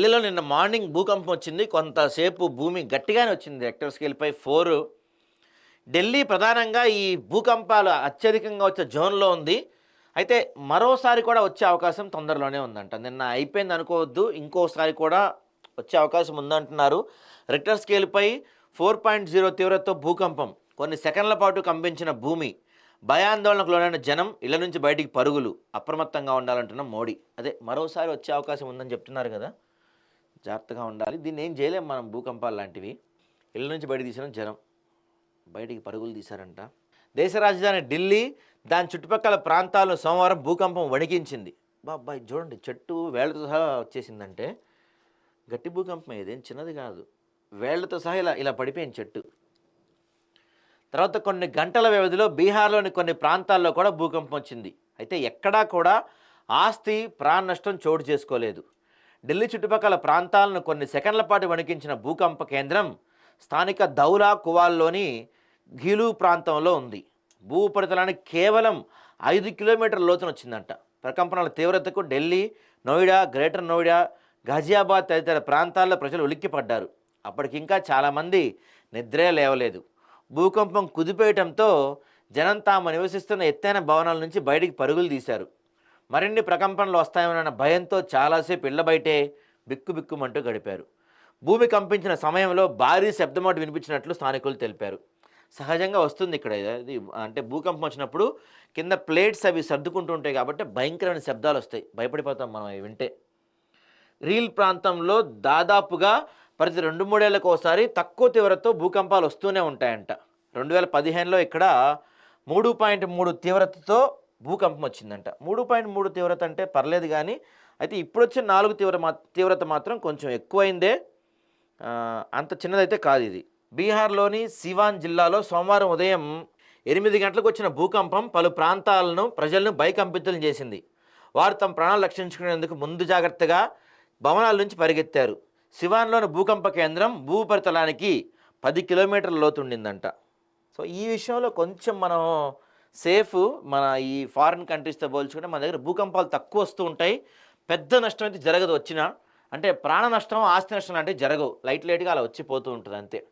ఢిల్లీలో నిన్న మార్నింగ్ భూకంపం వచ్చింది. కొంతసేపు భూమి గట్టిగానే వచ్చింది. రెక్టర్ స్కేల్పై ఫోర్ ఢిల్లీ ప్రధానంగా ఈ భూకంపాలు అత్యధికంగా వచ్చే జోన్లో ఉంది. అయితే మరోసారి కూడా వచ్చే అవకాశం తొందరలోనే ఉందంట. నిన్న అయిపోయింది అనుకోవద్దు. ఇంకోసారి కూడా వచ్చే అవకాశం ఉందంటున్నారు. రెక్టర్ స్కేల్పై ఫోర్ పాయింట్ జీరో తీవ్రతతో భూకంపం. కొన్ని సెకండ్ల పాటు కంపించిన భూమి భయాందోళనకు లోనైన జనం ఇళ్ళ నుంచి బయటికి పరుగులు అప్రమత్తంగా ఉండాలంటున్న మోడీ. అదే మరోసారి వచ్చే అవకాశం ఉందని చెప్తున్నారు కదా. జాగ్రత్తగా ఉండాలి. దీన్ని ఏం చేయలేం మనం భూకంపాలు లాంటివి. ఇళ్ళ నుంచి బయట తీసిన జనం. బయటికి పరుగులు తీశారంట. దేశ రాజధాని ఢిల్లీ దాని చుట్టుపక్కల ప్రాంతాల్లో సోమవారం భూకంపం వణికించింది. బాబాయ్ చూడండి చెట్టు వేళ్ళతో సహా వచ్చేసిందంటే గట్టి భూకంపం ఏదేం? చిన్నది కాదు. వేళ్ళతో సహా ఇలా ఇలా పడిపోయింది చెట్టు. తర్వాత కొన్ని గంటల వ్యవధిలో బీహార్లోని కొన్ని ప్రాంతాల్లో కూడా భూకంపం వచ్చింది. అయితే ఎక్కడా కూడా ఆస్తి ప్రాణ నష్టం చోటు చేసుకోలేదు. ఢిల్లీ చుట్టుపక్కల ప్రాంతాలను కొన్ని సెకండ్ల పాటు వణికించిన భూకంప కేంద్రం స్థానిక దౌలా కువాల్లోని ఘీలు ప్రాంతంలో ఉంది. భూ ఉపరితలానికి కేవలం ఐదు కిలోమీటర్ల లోతున వచ్చిందంట. ప్రకంపనల తీవ్రతకు ఢిల్లీ నోయిడా గ్రేటర్ నోయిడా ఘజియాబాద్ తదితర ప్రాంతాల్లో ప్రజలు ఉలిక్కిపడ్డారు. అప్పటికింకా చాలామంది నిద్రే లేవలేదు. భూకంపం కుదిపేయటంతో జనం తాము నివసిస్తున్న ఎత్తైన భవనాల నుంచి బయటికి పరుగులు తీశారు. మరిన్ని ప్రకంపనలు వస్తాయోనన్న భయంతో చాలాసేపు ఇళ్ళ బయటే బిక్కుబిక్కుమంటూ గడిపారు. భూమి కంపించిన సమయంలో భారీ శబ్దమోటి వినిపించినట్లు స్థానికులు తెలిపారు. సహజంగా వస్తుంది ఇక్కడ ఇది అంటే భూకంపం వచ్చినప్పుడు కింద ప్లేట్స్ అవి సర్దుకుంటూ ఉంటాయి కాబట్టి భయంకరమైన శబ్దాలు వస్తాయి. భయపడిపోతాం మనం అవి వింటే. రీల్ ప్రాంతంలో దాదాపుగా ప్రతి రెండు మూడేళ్ళకు ఒకసారి తక్కువ తీవ్రతతో భూకంపాలు వస్తూనే ఉంటాయంట. రెండు వేల పదిహేనులో ఇక్కడ మూడు పాయింట్ మూడు తీవ్రతతో భూకంపం వచ్చిందంట. మూడు పాయింట్ మూడు తీవ్రత అంటే పర్లేదు కానీ అయితే ఇప్పుడు వచ్చిన నాలుగు తీవ్ర మా తీవ్రత మాత్రం కొంచెం ఎక్కువైందే. అంత చిన్నదైతే కాదు ఇది. బీహార్లోని సివాన్ జిల్లాలో సోమవారం ఉదయం ఎనిమిది గంటలకు వచ్చిన భూకంపం పలు ప్రాంతాలను ప్రజలను భయకంపితులు చేసింది. వారు తమ ప్రాణాలు రక్షించుకునేందుకు ముందు జాగ్రత్తగా భవనాల నుంచి పరిగెత్తారు. సివాన్లోని భూకంప కేంద్రం భూ ఉపరితలానికి పది కిలోమీటర్ల లోతుండిందంట. సో ఈ విషయంలో కొంచెం మనం సేఫ్ మన ఈ ఫారిన్ కంట్రీస్తో పోల్చుకుంటే మన దగ్గర భూకంపాలు తక్కువ వస్తూ ఉంటాయి. పెద్ద నష్టం అయితే జరగదు వచ్చినా. అంటే ప్రాణ నష్టం ఆస్తి నష్టం అంటే జరగవు. లైట్ లైట్గా అలా వచ్చి పోతూ ఉంటుంది అంతే.